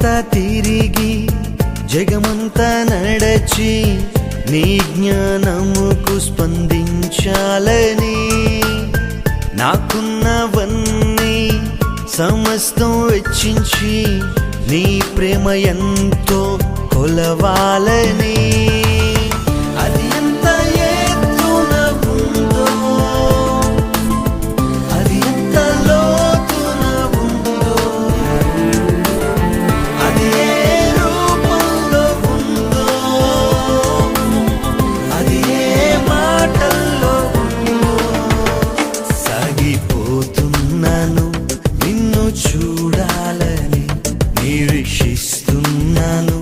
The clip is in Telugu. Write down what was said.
లోకమంతా తిరిగి జగమంతా నడచి నీ జ్ఞానముకు స్పందించాలని. నాకున్నవన్నీ సమస్తం వెచ్చించి నీ ప్రేమ ఎంతో జీవిస్తున్నాను